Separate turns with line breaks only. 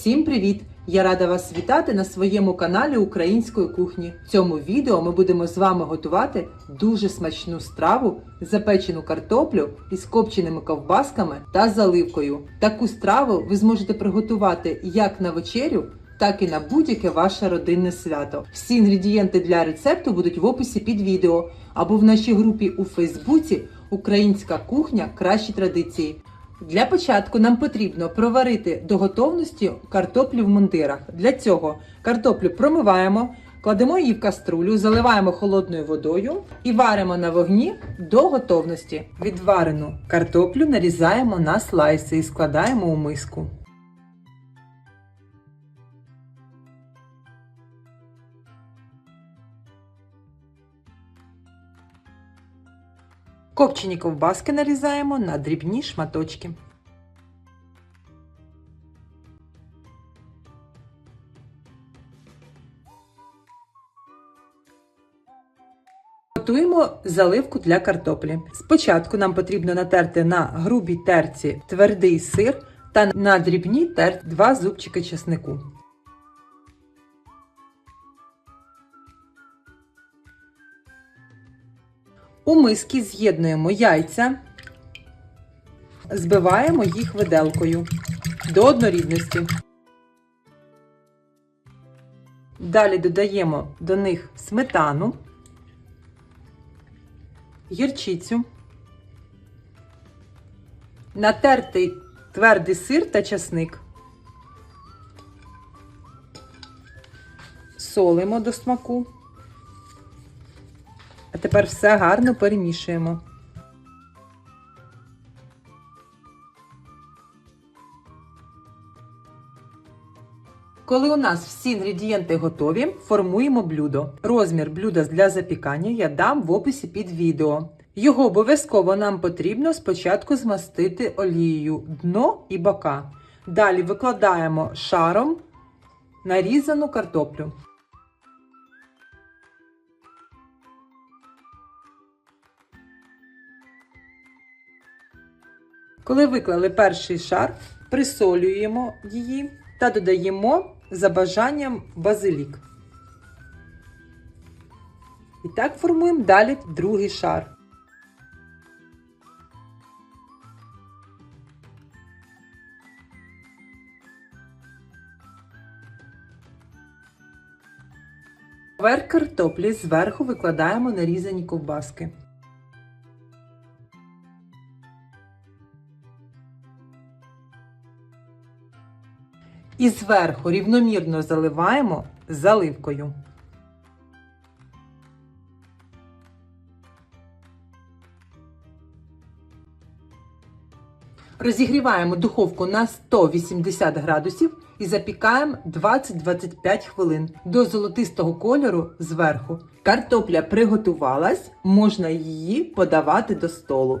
Всім привіт! Я рада вас вітати на своєму каналі Української кухні. В цьому відео ми будемо з вами готувати дуже смачну страву, запечену картоплю із копченими ковбасками та заливкою. Таку страву ви зможете приготувати як на вечерю, так і на будь-яке ваше родинне свято. Всі інгредієнти для рецепту будуть в описі під відео або в нашій групі у Фейсбуці Українська кухня кращі традиції. Для початку нам потрібно проварити до готовності картоплю в мундирах. Для цього картоплю промиваємо, кладемо її в каструлю, заливаємо холодною водою і варимо на вогні до готовності. Відварену картоплю нарізаємо на слайси і складаємо у миску. Копчені ковбаски нарізаємо на дрібні шматочки. Готуємо заливку для картоплі. Спочатку нам потрібно натерти на грубій терці твердий сир та на дрібній терці 2 зубчики чеснику. У миски з'єднуємо яйця, збиваємо їх виделкою до однорідності. Далі додаємо до них сметану, гірчицю, натертий твердий сир та часник. Солимо до смаку. А тепер все гарно перемішуємо. Коли у нас всі інгредієнти готові, формуємо блюдо. Розмір блюда для запікання я дам в описі під відео. Його обов'язково нам потрібно спочатку змастити олією дно і бока. Далі викладаємо шаром нарізану картоплю. Коли виклали перший шар, присолюємо її та додаємо за бажанням базилік. І так формуємо далі другий шар. Поверх картоплі зверху викладаємо нарізані ковбаски. І зверху рівномірно заливаємо заливкою. Розігріваємо духовку на 180 градусів і запікаємо 20-25 хвилин до золотистого кольору зверху. Картопля приготувалась, можна її подавати до столу.